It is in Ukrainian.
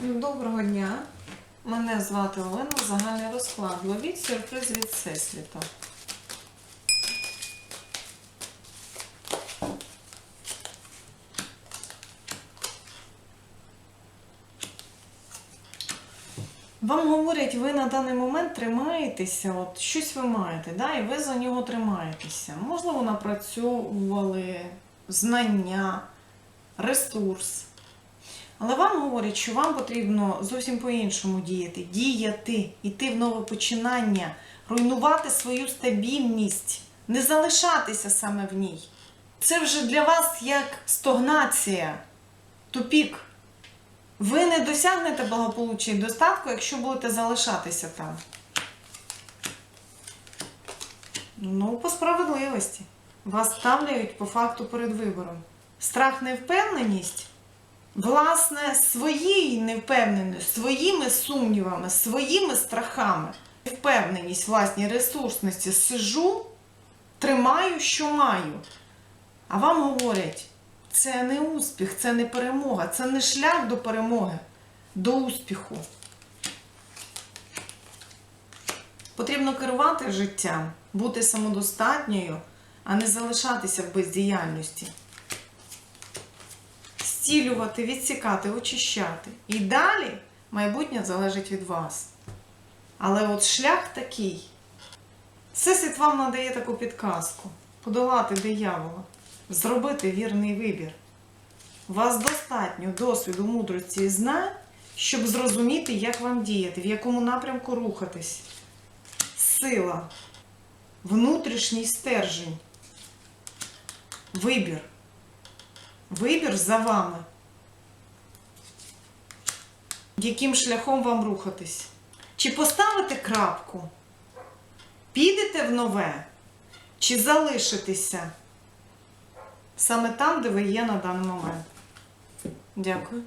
Доброго дня. Мене звати Олена. Загальний розклад. Ловіть сюрприз від Всесвіту. Вам говорять, ви на даний момент тримаєтеся, от щось ви маєте, да, і ви за нього тримаєтеся. Можливо, напрацьовували знання, ресурс. Але вам говорять, що вам потрібно зовсім по-іншому діяти, діяти, йти в нове починання, руйнувати свою стабільність, не залишатися саме в ній. Це вже для вас як стогнація, тупік. Ви не досягнете благополуччя і достатку, якщо будете залишатися там. Ну, по справедливості. Вас ставляють по факту перед вибором. Страх, невпевненість, власне, своєю невпевненістю, своїми сумнівами, своїми страхами, впевненість, власній ресурсності сижу, тримаю, що маю. А вам говорять, це не успіх, це не перемога, це не шлях до перемоги, до успіху. Потрібно керувати життям, бути самодостатньою, а не залишатися в бездіяльності. Стілювати, відсікати, очищати. І далі майбутнє залежить від вас. Але от шлях такий. Всесвіт вам надає таку підказку: подолати диявола, зробити вірний вибір. У вас достатньо досвіду, мудрості і знань, щоб зрозуміти, як вам діяти, в якому напрямку рухатись. Сила, внутрішній стержень, вибір. Вибір за вами. Яким шляхом вам рухатись? Чи поставите крапку? Підете в нове? Чи залишитеся саме там, де ви є на даний момент? Дякую.